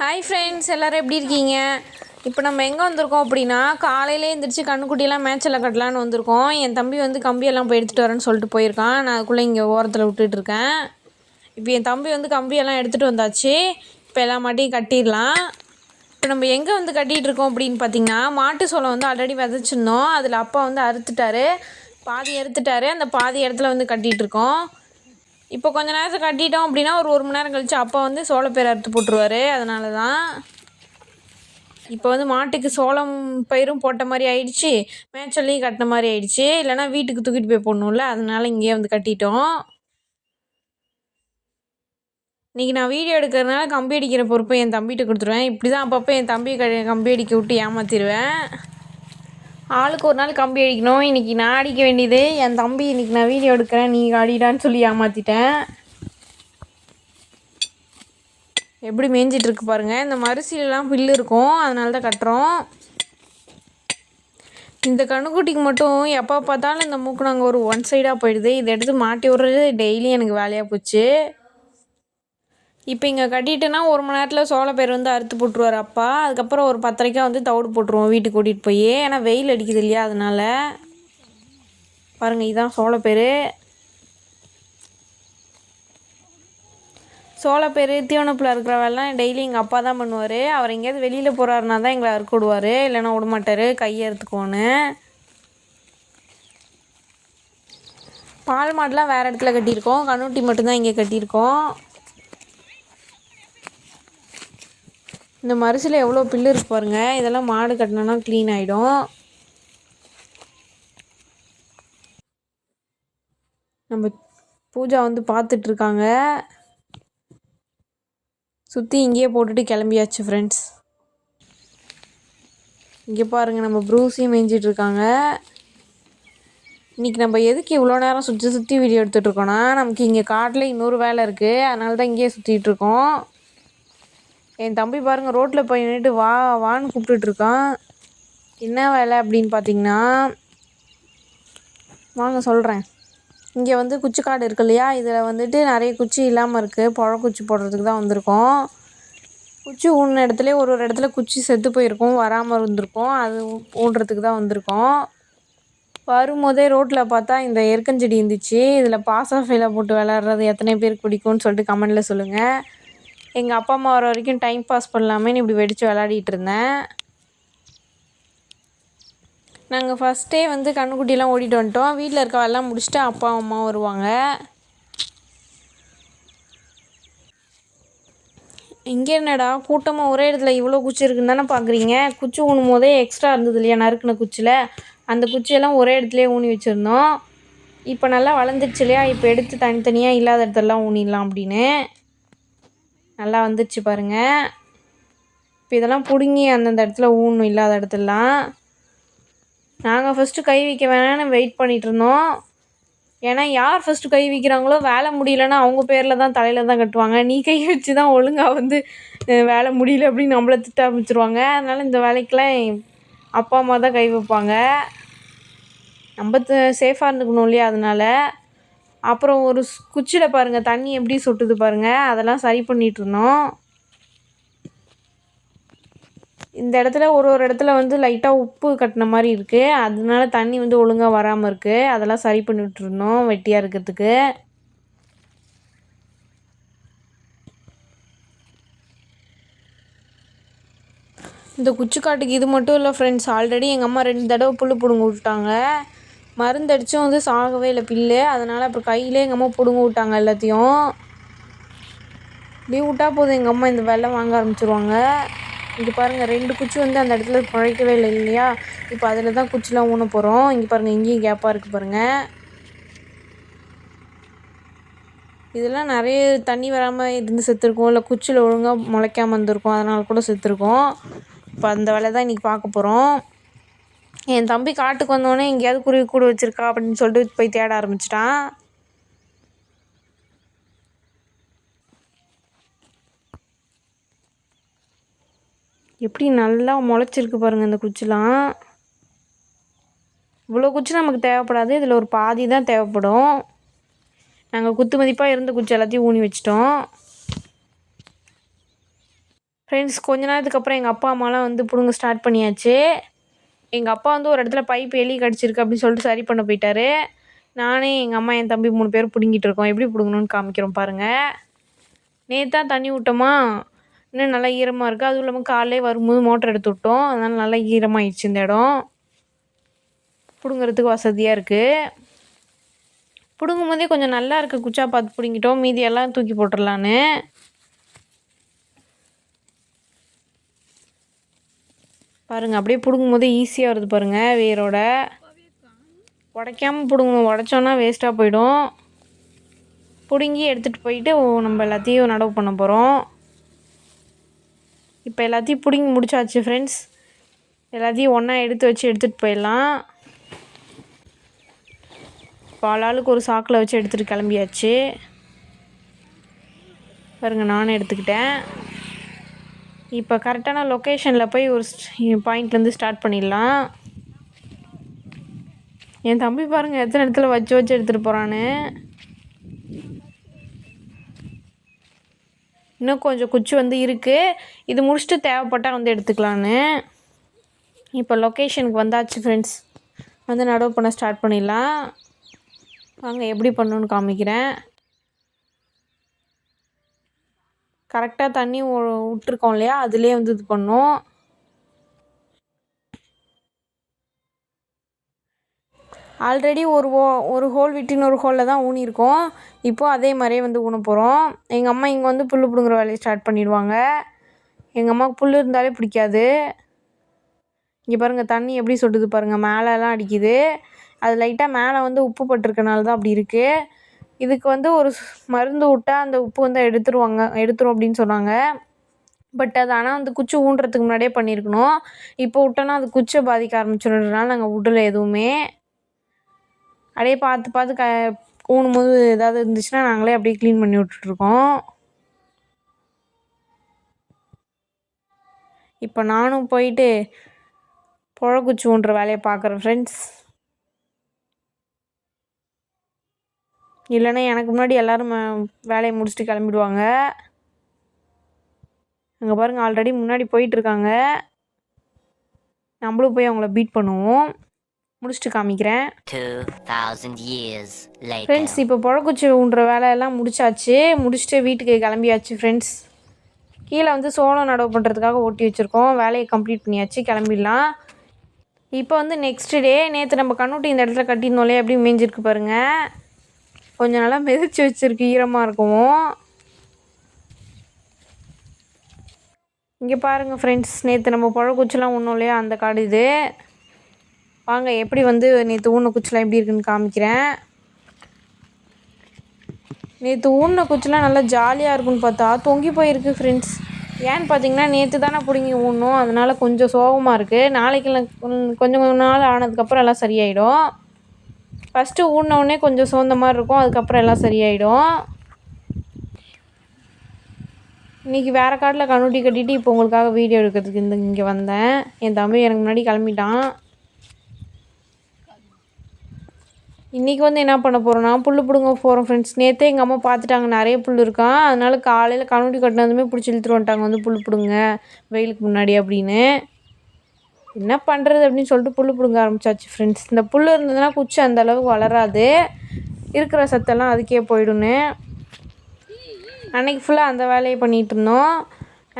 Hi friends எல்லோரும் எப்படி இருக்கீங்க? இப்போ நம்ம எங்கே வந்திருக்கோம் அப்படின்னா காலையிலே எழுந்திரிச்சு கண்ணுக்குட்டியெல்லாம் மேட்சில் கட்டலான்னு வந்திருக்கோம். என் தம்பி வந்து கம்பியெல்லாம் போய் எடுத்துகிட்டு வரேன்னு சொல்லிட்டு போயிருக்கான். நான் அதுக்குள்ளே இங்கே ஓரத்தில் விட்டுட்ருக்கேன் இப்போ என் தம்பி வந்து கம்பியெல்லாம் எடுத்துகிட்டு வந்தாச்சு. இப்போ எல்லா மாட்டையும் கட்டிடலாம். இப்போ நம்ம எங்கே வந்து கட்டிகிட்டு இருக்கோம் அப்படின்னு பார்த்தீங்கன்னா மாட்டு சோளம் வந்து ஆல்ரெடி விதைச்சிருந்தோம். அதில் அப்பா வந்து அறுத்துட்டாரு. பாதி அறுத்துட்டாரு. அந்த பாதி இடத்துல வந்து கட்டிகிட்டு இருக்கோம். இப்போ கொஞ்ச நேரத்தில் கட்டிட்டோம் அப்படின்னா ஒரு ஒரு மணி நேரம் கழிச்சு அப்பா வந்து சோளப்பயிர் அறுத்து போட்டுருவார். அதனால தான் இப்போ வந்து மாட்டுக்கு சோளம் பயிரும் போட்ட மாதிரி ஆயிடுச்சு. மேய்ச்சல்லையும் கட்டின மாதிரி ஆயிடுச்சு. இல்லைனா வீட்டுக்கு தூக்கிட்டு போய் போடணும்ல. அதனால இங்கேயே வந்து கட்டிட்டோம். இன்றைக்கி நான் வீடியோ எடுக்கிறதுனால கம்பி அடிக்கிற பொறுப்பை என் தம்பிகிட்ட கொடுத்துருவேன். இப்படி தான் அப்பப்போ என் தம்பி க கம்பி அடிக்க விட்டு ஏமாற்றிடுவேன் ஆளுக்கு ஒரு நாள் கம்பி அடிக்கணும். இன்றைக்கி நான் அடிக்க வேண்டியது என் தம்பி இன்றைக்கி நான் வீடியோ எடுக்கிறேன். நீ அடிடான்னு சொல்லி ஏமாற்றிட்டேன் எப்படி மேய்ஞ்சிட்ருக்கு பாருங்கள் இந்த மரிசிலெலாம் புல் இருக்கும். அதனால தான் கட்டுறோம். இந்த கண்ணுக்குட்டிக்கு மட்டும் எப்போ பார்த்தாலும் இந்த மூக்கு நாங்கள் ஒரு ஒன் சைடாக போயிடுது. இதை எடுத்து மாட்டி விட்றது டெய்லி எனக்கு வேலையாக போச்சு. இப்போ இங்கே கட்டிட்டேன்னா ஒரு மணி நேரத்தில் சோளப்பயிர் வந்து அறுத்து போட்டுருவார் அப்பா. அதுக்கப்புறம் ஒரு பத்தரைக்கா வந்து தவிடு போட்டுருவோம் வீட்டுக்கு கூட்டிகிட்டு போய். ஏன்னா வெயில் அடிக்குது இல்லையா அதனால். பாருங்கள் இதுதான் சோளப்பயிர் சோளப்பயிர் தீவனப்பில் இருக்கிறவெல்லாம் டெய்லி எங்கள் அப்பா தான் பண்ணுவார். அவர் எங்கேயாவது வெளியில் போகிறாருனா தான் எங்களை அறுக்க விடுவார். இல்லைன்னா விடமாட்டார் கையை அறுத்துக்கோன்னு பால் மாடெலாம் வேறு இடத்துல கட்டியிருக்கோம். கண்ணூட்டி மட்டும்தான் இங்கே கட்டியிருக்கோம். இந்த மரிசில் எவ்வளோ பில்லு இருக்கு பாருங்கள் இதெல்லாம் மாடு கட்டினோன்னா க்ளீன் ஆகிடும் நம்ம பூஜா வந்து பார்த்துட்ருக்காங்க சுற்றி இங்கேயே போட்டுட்டு கிளம்பியாச்சு ஃப்ரெண்ட்ஸ் இங்கே பாருங்கள் நம்ம ப்ரூஸையும் மேய்ஞ்சிட்ருக்காங்க இன்றைக்கி நம்ம எதுக்கு இவ்வளோ நேரம் சுற்றி சுற்றி வீடியோ எடுத்துகிட்ருக்கோன்னா நமக்கு இங்கே காட்டில் இன்னொரு வேலை இருக்குது அதனால தான் இங்கேயே சுற்றிட்டுருக்கோம் என் தம்பி பாருங்கள் ரோட்டில் போய் நின்றுட்டு வா வான்னு கூப்பிட்டுட்ருக்கான் என்ன வேலை அப்படின்னு பார்த்தீங்கன்னா வாங்க சொல்கிறேன் இங்கே வந்து குச்சி காடு இருக்கு இல்லையா? இதில் வந்துட்டு நிறைய குச்சி இல்லாமல் இருக்குது புழ குச்சி போடுறதுக்கு தான் வந்திருக்கோம். குச்சி ஊன இடத்துல ஒரு ஒரு இடத்துல குச்சி செத்து போயிருக்கும் வராமல் இருந்திருக்கும். அது ஊன்றதுக்கு தான் வந்திருக்கோம். வரும்போதே ரோட்டில் பார்த்தா இந்த எருக்கஞ்செடி இருந்துச்சு. இதில் பாசா ஆஃபைல போட்டு விளாட்றது எத்தனை பேர் பிடிக்கும்னு சொல்லிட்டு கமெண்டில் சொல்லுங்கள் எங்கள் அப்பா அம்மா வர வரைக்கும் டைம் பாஸ் பண்ணலாமேன்னு இப்படி வெடித்து விளாடிட்டு இருந்தேன். நாங்கள் ஃபஸ்ட்டே வந்து கண்ணுக்குட்டியெல்லாம் ஓடிட்டு வந்துட்டோம். வீட்டில் இருக்க வேலைலாம் முடிச்சுட்டு அப்பா அம்மா வருவாங்க. இங்கே என்னடா கூட்டமாக ஒரே இடத்துல இவ்வளோ குச்சி இருக்குன்னு தானே பார்க்குறீங்க குச்சி ஊனும் போதே எக்ஸ்ட்ரா இருந்தது இல்லையா நறுக்குன குச்சியில்? அந்த குச்சியெல்லாம் ஒரே இடத்துலையே ஊனி வச்சுருந்தோம். இப்போ நல்லா வளர்ந்துருச்சு இல்லையா? இப்போ எடுத்து தனித்தனியாக இல்லாத இடத்துலலாம் ஊனிடலாம் அப்படின்னு. நல்லா வந்துடுச்சு பாருங்கள் இப்போ இதெல்லாம் பிடுங்கி அந்தந்த இடத்துல ஊணும் இல்லாத இடத்துலலாம். நாங்கள் ஃபஸ்ட்டு கை வைக்க வேணாம்னு வெயிட் பண்ணிகிட்ருந்தோம் ஏன்னா யார் ஃபஸ்ட்டு கை வைக்கிறாங்களோ வேலை முடியலன்னா அவங்க பேரில் தான் தலையில் தான் கட்டுவாங்க. நீ கை வச்சு தான் ஒழுங்காக வந்து வேலை முடியல அப்படின்னு நம்மளை திட்ட ஆரம்பிச்சிருவாங்க. அதனால் இந்த வேலைக்கெலாம் அப்பா அம்மா தான் கை வைப்பாங்க. நம்ம சேஃபாக இருந்துக்கணும் இல்லையா அதனால். அப்புறம் ஒரு குச்சியில் பாருங்கள் தண்ணி எப்படி சொட்டுது பாருங்கள் அதெல்லாம் சரி பண்ணிகிட்ருந்தோம் இந்த இடத்துல ஒரு ஒரு இடத்துல வந்து லைட்டாக உப்பு கட்டின மாதிரி இருக்குது அதனால தண்ணி வந்து ஒழுங்காக வராமல் இருக்குது அதெல்லாம் சரி பண்ணிகிட்ருந்தோம் வெட்டியாக இருக்கிறதுக்கு. இந்த குச்சிக்காட்டுக்கு இது மட்டும் இல்லை ஃப்ரெண்ட்ஸ் ஆல்ரெடி எங்கள் அம்மா ரெண்டு தடவை புல் பிடுங்க விட்டாங்க மருந்தடிச்சும் வந்து சாகவே இல்லை பில்லு. அதனால் அப்புறம் கையிலே எங்கள் அம்மா பிடுங்க விட்டாங்க எல்லாத்தையும். இப்படி விட்டா போதும் எங்கள் அம்மா இந்த வெள்ளம் வாங்க ஆரம்பிச்சிருவாங்க. இங்கே பாருங்கள் ரெண்டு குச்சி வந்து அந்த இடத்துல குழைக்கவே இல்லை இல்லையா? இப்போ அதில் தான் குச்சிலாம் ஊன போகிறோம் இங்கே பாருங்கள் இங்கேயும் கேப்பாக இருக்குது பாருங்கள் இதெல்லாம் நிறைய தண்ணி வராமல் இருந்து செத்துருக்கோம். இல்லை குச்சியில் ஒழுங்காக முளைக்காமல் இருந்திருக்கும் அதனால் கூட செத்துருக்கோம். இப்போ அந்த வேலை தான் இன்றைக்கி பார்க்க போகிறோம் என் தம்பி காட்டுக்கு வந்தோடனே எங்கேயாவது குருவி கூடு வச்சுருக்கா அப்படின்னு சொல்லிட்டு போய் தேட ஆரம்பிச்சிட்டான். எப்படி நல்லா முளைச்சிருக்கு பாருங்கள் இந்த குச்சிலாம். இவ்வளோ குச்சி நமக்கு தேவைப்படாது. இதில் ஒரு பாதி தான் தேவைப்படும். நாங்கள் குத்து மதிப்பாக இருந்த குச்சி எல்லாத்தையும் ஊனி வச்சிட்டோம். ஃப்ரெண்ட்ஸ் கொஞ்ச நேரத்துக்கு அப்புறம் எங்கள் அப்பா அம்மாலாம் வந்து பிடுங்க ஸ்டார்ட் பண்ணியாச்சு. எங்கள் அப்பா வந்து ஒரு இடத்துல பைப் எலி கடிச்சிருக்கு அப்படின்னு சொல்லிட்டு சரி பண்ண போயிட்டாரு. நானே எங்கள் அம்மா என் தம்பி மூணு பேர் பிடுங்கிட்டு இருக்கோம். எப்படி பிடுங்கணும்னு காமிக்கிறோம் பாருங்கள் நேற்று தண்ணி விட்டோமா இன்னும் நல்லா ஈரமாக இருக்குது அதுவும் இல்லாமல் காலையிலே வரும்போது மோட்டர் எடுத்து விட்டோம். அதனால் நல்லா ஈரமாகிடுச்சு இந்த இடம். பிடுங்கிறதுக்கு வசதியாக இருக்குது பிடுங்கும் போதே கொஞ்சம் நல்லா இருக்குது குச்சா பார்த்து பிடுங்கிட்டோம். மீதியெல்லாம் தூக்கி போட்டுடலான்னு பாருங்கள் அப்படியே பிடுங்கும் போது ஈஸியாக வருது பாருங்கள் வேரோட. உடைக்காமல் பிடுங்கணும் உடச்சோன்னா வேஸ்ட்டாக போயிடும். பிடுங்கி எடுத்துகிட்டு போயிட்டு நம்ம எல்லாத்தையும் நடவு பண்ண போகிறோம் இப்போ எல்லாத்தையும் பிடுங்கி முடிச்சாச்சு ஃப்ரெண்ட்ஸ் எல்லாத்தையும் ஒன்றா எடுத்து வச்சு எடுத்துகிட்டு போயிடலாம். பாலாளுக்கு ஒரு சாக்கில் வச்சு எடுத்துகிட்டு கிளம்பியாச்சு. பாருங்கள் நானும் எடுத்துக்கிட்டேன். இப்போ கரெக்டான லொக்கேஷனில் போய் ஒரு பாயிண்ட்லேருந்து ஸ்டார்ட் பண்ணிடலாம். என் தம்பி பாருங்கள் எத்தனை இடத்துல வச்சு வச்சு எடுத்துகிட்டு போகிறான்னு இன்னும் கொஞ்சம் குச்சி வந்து இருக்குது இது முடிச்சுட்டு தேவைப்பட்டால் வந்து எடுத்துக்கலான்னு. இப்போ லொக்கேஷனுக்கு வந்தாச்சு ஃப்ரெண்ட்ஸ் வந்து நடவு பண்ண ஸ்டார்ட் பண்ணிடலாம். வாங்க எப்படி பண்ணணுன்னு காமிக்கிறேன். கரெக்டாக தண்ணி விட்டுருக்கோம் இல்லையா? அதுலேயே வந்து இது பண்ணும். ஆல்ரெடி ஒரு ஓ ஒரு ஹோல் விட்டு இன்னொரு ஹோலில் தான் ஊனியிருக்கோம். இப்போது அதே மாதிரியே வந்து ஊன போகிறோம் எங்கள் அம்மா இங்கே வந்து புல் பிடுங்குற வேலையை ஸ்டார்ட் பண்ணிடுவாங்க. எங்கள் அம்மாவுக்கு புல் இருந்தாலே பிடிக்காது. இங்கே பாருங்கள் தண்ணி எப்படி சொட்டுது பாருங்கள் மேலெலாம் அடிக்குது. அது லைட்டாக மேலே வந்து உப்பு பட்டிருக்கனால தான் அப்படி இருக்குது இதுக்கு வந்து ஒரு மருந்து விட்டால் அந்த உப்பு வந்து எடுத்துருவாங்க எடுத்துரும் அப்படின்னு சொன்னாங்க. பட் அது ஆனால் அந்த குச்சி ஊன்றதுக்கு முன்னாடியே பண்ணியிருக்கணும் இப்போ விட்டோன்னா அது குச்சை பாதிக்க ஆரம்பிச்சிடுறதுனால நாங்கள் விடல எதுவுமே. அப்படியே பார்த்து பார்த்து க ஊனும் போது ஏதாவது இருந்துச்சுன்னா நாங்களே அப்படியே க்ளீன் பண்ணி விட்டுட்ருக்கோம். இப்போ நானும் போயிட்டு புழக்குச்சி ஊன்ற வேலையை பார்க்குறேன் ஃப்ரெண்ட்ஸ் இல்லைன்னா எனக்கு முன்னாடி எல்லோரும் வேலையை முடிச்சுட்டு கிளம்பிடுவாங்க. அங்கே பாருங்கள் ஆல்ரெடி முன்னாடி போயிட்டுருக்காங்க. நம்மளும் போய் அவங்கள பீட் பண்ணுவோம். முடிச்சுட்டு காமிக்கிறேன். ஃப்ரெண்ட்ஸ் இப்போ புழக்குச்சி ஊன்ற வேலையெல்லாம் முடிச்சாச்சு. முடிச்சுட்டு வீட்டுக்கு கிளம்பியாச்சு ஃப்ரெண்ட்ஸ் கீழே வந்து சோளம் நடவு பண்ணுறதுக்காக ஓட்டி வச்சுருக்கோம். வேலையை கம்ப்ளீட் பண்ணியாச்சு கிளம்பிடலாம். இப்போ வந்து நெக்ஸ்ட் டே நேற்று நம்ம கண்ணுட்டி இந்த இடத்துல கட்டியிருந்தோம்லே எப்படி மேய்ஞ்சிருக்கு பாருங்கள் கொஞ்சம் நல்லா மிதிச்சு வச்சுருக்கு ஈரமாக இருக்கும்? இங்கே பாருங்கள் ஃப்ரெண்ட்ஸ் நேற்று நம்ம பழக்குச்சிலாம் ஒன்றும் இல்லையா அந்த காடு இது. வாங்க எப்படி வந்து நேற்று ஊன குச்சிலாம் எப்படி இருக்குன்னு காமிக்கிறேன். நேற்று ஊன குச்சிலாம் நல்லா ஜாலியாக இருக்குன்னு பார்த்தா தொங்கி போயிருக்கு ஃப்ரெண்ட்ஸ் ஏன்னு பார்த்தீங்கன்னா நேற்று தானே பிடுங்கி ஊடணும் அதனால் கொஞ்சம் சோகமாக இருக்குது நாளைக்கு கொஞ்சம் கொஞ்சம் நாள் ஆனதுக்கப்புறம் எல்லாம் சரியாயிடும். ஃபஸ்ட்டு ஊடினவுடனே கொஞ்சம் சோர்ந்த மாதிரி இருக்கும் அதுக்கப்புறம் எல்லாம் சரியாயிடும். இன்றைக்கி வேறு காட்டில் கண்ணுட்டி கட்டிட்டு இப்போ உங்களுக்காக வீடியோ எடுக்கிறதுக்கு இந்த இங்கே வந்தேன். என் தம்பி எனக்கு முன்னாடி கிளம்பிட்டான். இன்றைக்கி வந்து என்ன பண்ண போகிறோன்னா புல் பிடுங்க போகிறோம் ஃப்ரெண்ட்ஸ் நேற்றே எங்கள் அம்மா பார்த்துட்டாங்க நிறைய புல் இருக்கான் அதனால் காலையில் கண்ணுட்டி கட்டினதுமே பிடிச்சி இழுத்துட்டு வந்துட்டாங்க வந்து புல் பிடுங்க வெயிலுக்கு முன்னாடி அப்படின்னு. என்ன பண்ணுறது அப்படின்னு சொல்லிட்டு புல் பிடுங்க ஆரம்பிச்சாச்சு. ஃப்ரெண்ட்ஸ் இந்த புல் இருந்ததுன்னா குச்சி அந்த அளவுக்கு வளராது. இருக்கிற சத்தெல்லாம் அதுக்கே போயிடுன்னு அன்றைக்கி ஃபுல்லாக அந்த வேலையை பண்ணிகிட்டு இருந்தோம்.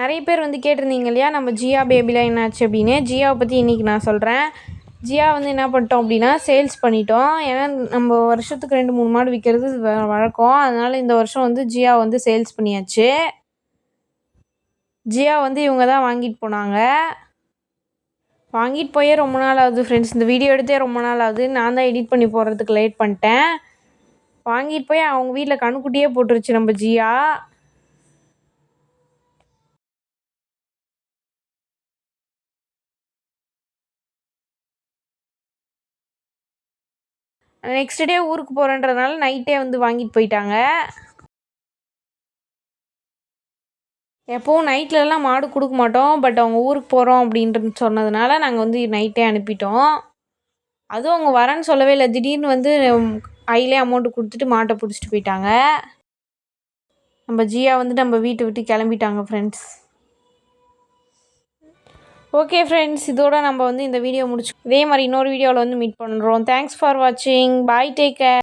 நிறைய பேர் வந்து கேட்டிருந்தீங்க இல்லையா நம்ம ஜியா பேபிலாம் என்னாச்சு அப்படின்னு. ஜியாவை பற்றி இன்றைக்கி நான் சொல்கிறேன் ஜியா வந்து என்ன பண்ணிட்டோம் அப்படின்னா சேல்ஸ் பண்ணிட்டோம். ஏன்னா நம்ம வருஷத்துக்கு ரெண்டு மூணு மாடு விற்கிறது வழக்கம். அதனால் இந்த வருஷம் வந்து ஜியா வந்து சேல்ஸ் பண்ணியாச்சு. ஜியா வந்து இவங்க தான் வாங்கிட்டு போனாங்க. வாங்கிட்டு போயே ரொம்ப நாள் ஆகுது ஃப்ரெண்ட்ஸ் இந்த வீடியோ எடுத்தே ரொம்ப நாள் ஆகுது. நான் தான் எடிட் பண்ணி போடுறதுக்கு லேட் பண்ணிட்டேன். வாங்கிட்டு போய் அவங்க வீட்டில் கண்ணுக்குட்டியே போட்டுருச்சு நம்ம ஜியா. நெக்ஸ்ட் டே ஊருக்கு போகிறேன்றதுனால நைட்டே வந்து வாங்கிட்டு போயிட்டாங்க. எப்போவும் நைட்லலாம் மாடு கொடுக்க மாட்டோம். பட் அவங்க ஊருக்கு போகிறோம் அப்படின்ட்டு சொன்னதுனால நாங்கள் வந்து நைட்டே அனுப்பிட்டோம். அதுவும் அவங்க வரேன்னு சொல்லவே இல்லை. திடீர்னு வந்து கையிலே அமௌண்ட்டு கொடுத்துட்டு மாட்டை பிடிச்சிட்டு போயிட்டாங்க. நம்ம ஜியா வந்து நம்ம வீட்டை விட்டு கிளம்பிட்டாங்க ஃப்ரெண்ட்ஸ் ஓகே ஃப்ரெண்ட்ஸ் இதோட நம்ம வந்து இந்த வீடியோ முடிச்சு இதே மாதிரி இன்னொரு வீடியோவில் வந்து மீட் பண்ணுறோம். தேங்க்ஸ் ஃபார் வாட்சிங் பாய் டேக் கேர்